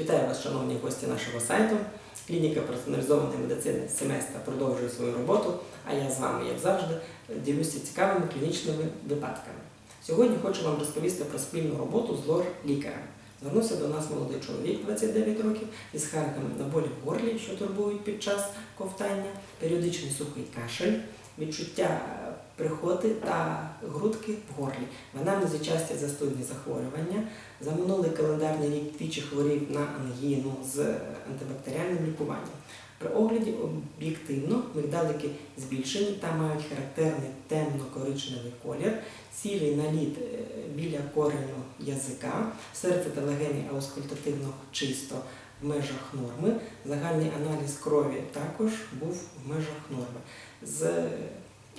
Вітаю вас, шановні гості нашого сайту. Клініка персоналізованої медицини Семеста продовжує свою роботу, а я з вами, як завжди, ділюся цікавими клінічними випадками. Сьогодні хочу вам розповісти про спільну роботу з лор-лікарем. Звернувся до нас молодий чоловік 29 років із скаргами на болі в горлі, що турбують під час ковтання, періодичний сухий кашель, відчуття прихоти та грудки в горлі. В анамнезі часті застудні захворювання. За минулий календарний рік двічі хворів на ангіну з антибактеріальним лікуванням. При огляді об'єктивно мигдалики збільшені та мають характерний темно-коричневий колір, сірий наліт е, біля кореню язика, серце та легені аускультативно чисто в межах норми. Загальний аналіз крові також був в межах норми. З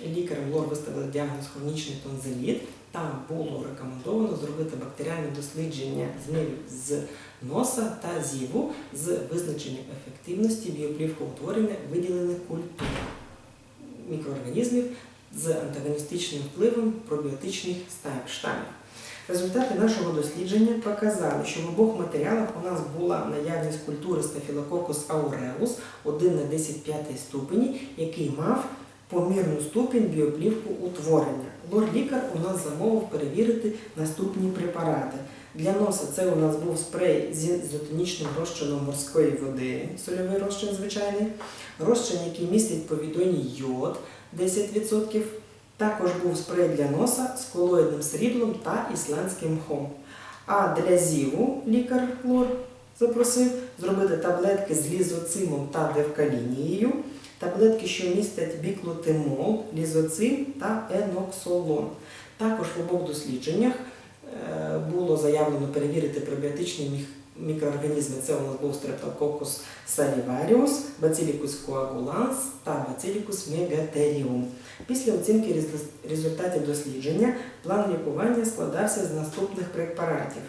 лікарем лор виставили діагноз хронічний тонзиліт. Там було рекомендовано зробити бактеріальне дослідження змивів з носа та зіву з визначенням ефективності біоплівкоутворення виділених культур мікроорганізмів з антагоністичним впливом пробіотичних штамів. Результати нашого дослідження показали, що в обох матеріалах у нас була наявність культури Staphylococcus aureus 1 на 10 п'ятий ступені, який мав помірну ступінь біоплівку утворення. Лор-лікар у нас замовив перевірити наступні препарати. Для носа це у нас був спрей з ізотонічним розчином морської води, сольовий розчин звичайний, розчин, який містить повідомі йод 10%. Також був спрей для носа з колоїдним сріблом та ісландським мхом. А для зіву лікар Лор запросив зробити таблетки з лізоцимом та девкалінією, таблетки, що містять біклотимол, лізоцим та еноксолон. Також в обох дослідженнях е, було заявлено перевірити пробіотичні мікроорганізми. Це у нас був Streptococcus salivarius, Bacillus coagulans та Bacillus megatherium. Після оцінки результатів дослідження план лікування складався з наступних препаратів.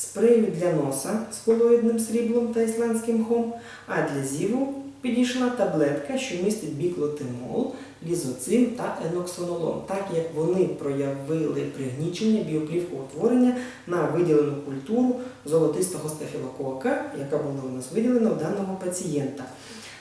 Спрею для носа з колоїдним сріблом та ісландським мхом, а для зіву підійшла таблетка, що містить біклотимол, лізоцим та еноксонолон, так як вони проявили пригнічення біоплівкоутворення на виділену культуру золотистого стафілокока, яка була у нас виділена у даного пацієнта.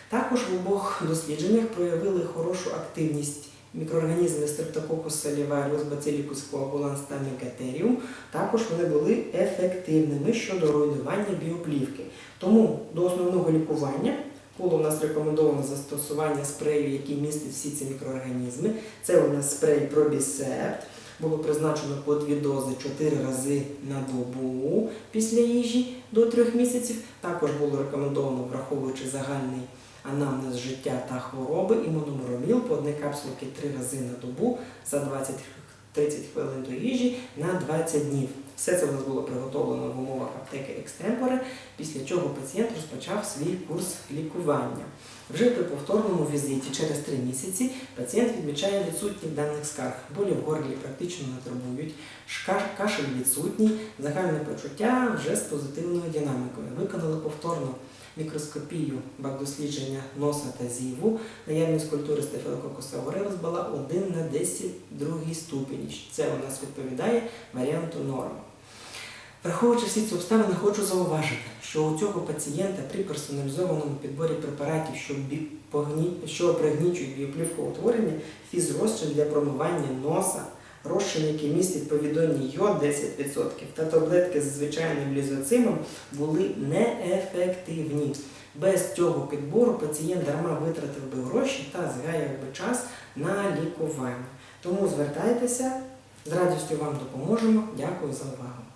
Також в обох дослідженнях проявили хорошу активність мікроорганізми Streptococcus salivarius, Bacillus coagulans та Megatherium. Також вони були ефективними щодо руйнування біоплівки. Тому до основного лікування було у нас рекомендовано застосування спрею, який містить всі ці мікроорганізми. Це у нас спрей Probicep. Було призначено по дві дози 4 рази на добу після їжі до 3 місяців. Також було рекомендовано, враховуючи загальний анамнез життя та хвороби, імуномороміл по одній капсулки три рази на добу за 20-30 хвилин до їжі на 20 днів. Все це в нас було приготовлено в умовах аптеки екстемпори, після чого пацієнт розпочав свій курс лікування. Вже при повторному візиті через 3 місяці пацієнт відмічає відсутність даних скарг. Болі в горлі практично не турбують, кашель відсутній, загальне почуття вже з позитивною динамікою. Виконали повторно мікроскопію бак-дослідження носа та зіву. Наявність культури Staphylococcus aureus була 1 на 10 другій ступені. Це у нас відповідає варіанту норм. Враховуючи всі ці обставини, хочу зауважити, що у цього пацієнта при персоналізованому підборі препаратів, що, бі... погні... що пригнічують біоплівкоутворення, фізрозчин для промивання носа, розчин, який містить повідомі йод 10% та таблетки з звичайним лізоцимом були неефективні. Без цього підбору пацієнт дарма витратив би гроші та згаяв би час на лікування. Тому звертайтеся, з радістю вам допоможемо. Дякую за увагу.